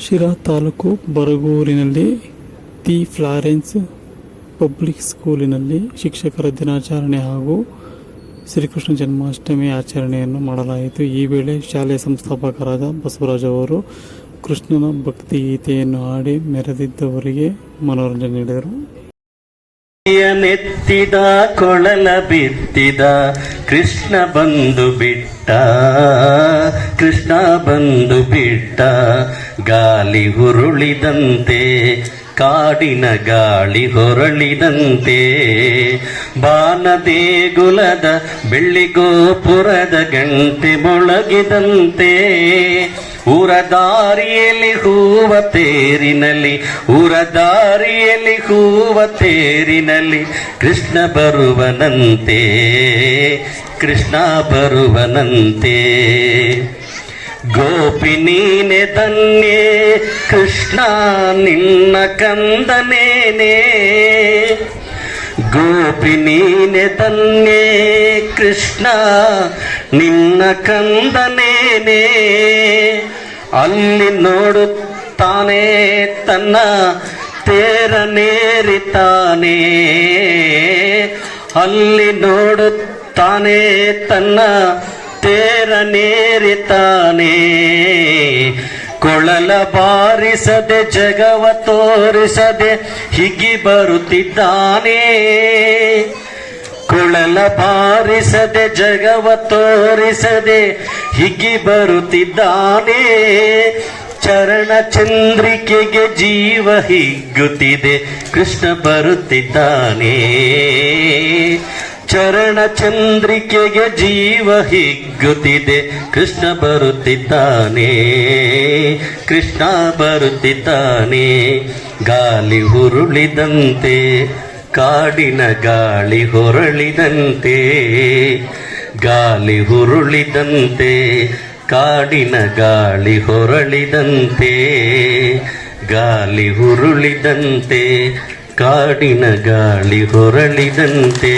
ಶಿರಾ ತಾಲೂಕು ಬರಗೂರಿನಲ್ಲಿ the Florence public ಸ್ಕೂಲಿನಲ್ಲಿ ಶಿಕ್ಷಕರ ದಿನಾಚರಣೆ ಹಾಗೂ ಶ್ರೀಕೃಷ್ಣ ಜನ್ಮಾಷ್ಟಮಿ ಆಚರಣೆಯನ್ನು ಮಾಡಲಾಯಿತು. ಈ ವೇಳೆ ಶಾಲೆಯ ಸಂಸ್ಥಾಪಕರಾದ ಬಸವರಾಜ್ ಅವರು ಕೃಷ್ಣನ ಭಕ್ತಿ ಗೀತೆಯನ್ನು ಹಾಡಿ ಮೆರೆದಿದ್ದವರಿಗೆ ಮನೋರಂಜನೆ ನೀಡಿದರು. ನೆತ್ತಿದ, ಕೊಳಲ ಬಿತ್ತಿದ, ಕೃಷ್ಣ ಬಂದು ಬಿಟ್ಟ, ಕೃಷ್ಣ ಬಂದು ಬಿಟ್ಟ ಗಾಲಿ ಹುರುಳಿದಂತೆ, ಕಾಡಿನ ಗಾಳಿ ಹೊರಳಿದಂತೆ, ಬಾನದೇಗುಲದ ಬೆಳ್ಳಿ ಗೋಪುರದ ಗಂಟೆ ಮೊಳಗಿದಂತೆ ಊರ ದಾರಿಯಲ್ಲಿ ಹೂವ ತೇರಿನಲ್ಲಿ ಊರ ದಾರಿಯಲ್ಲಿ ಹೂವ ತೇರಿನಲ್ಲಿ ಕೃಷ್ಣ ಬರುವನಂತೆ ಕೃಷ್ಣ ಬರುವನಂತೆ. ಗೋಪಿ ನೀನೆ ತನ್ನೆ ಕೃಷ್ಣ ನಿನ್ನ ಕಂದನೇನೆ. ಗೋಪಿ ನೀನೆ ತನ್ನೆ ಕೃಷ್ಣ ನಿನ್ನ ಕಂದನೇನೆ. ಅಲ್ಲಿ ನೋಡುತ್ತಾನೆ ತನ್ನ ತೇರನೇರಿತಾನೆ ಅಲ್ಲಿ ನೋಡುತ್ತಾನೆ ತನ್ನ ತೇರನೇರಿತಾನೆ ಕೊಳಲ ಬಾರಿಸದೆ, ಜಗವ ತೋರಿಸದೆ, ಹಿಗಿ ಬರುತ್ತಿದ್ದಾನೆ. ಕೊಳಲ ಬಾರಿಸದೆ, ಜಗವ ತೋರಿಸದೆ, ಹಿಗಿ ಬರುತ್ತಿದ್ದಾನೆ. ಚರಣ ಚಂದ್ರಿಕೆಗೆ ಜೀವ ಹಿಗ್ಗುತ್ತಿದೆ, ಕೃಷ್ಣ ಬರುತ್ತಿದ್ದಾನೆ. ಚರಣ ಚಂದ್ರಿಕೆಗೆ ಜೀವ ಹಿಗ್ಗುತ್ತಿದೆ. ಕೃಷ್ಣ ಬರುತ್ತಿದ್ದಾನೆ. ಕೃಷ್ಣ ಬರುತ್ತಿದ್ದಾನೆ. ಗಾಲಿ ಹುರುಳಿದಂತೆ, ಕಾಡಿನ ಗಾಳಿ ಹೊರಳಿದಂತೆ ಗಾಲಿ ಹುರುಳಿದಂತೆ, ಕಾಡಿನ ಗಾಳಿ ಹೊರಳಿದಂತೆ ಗಾಲಿ ಹುರುಳಿದಂತೆ ಕಾಡಿನ ಗಾಳಿ ಹೊರಳಿದಂತೆ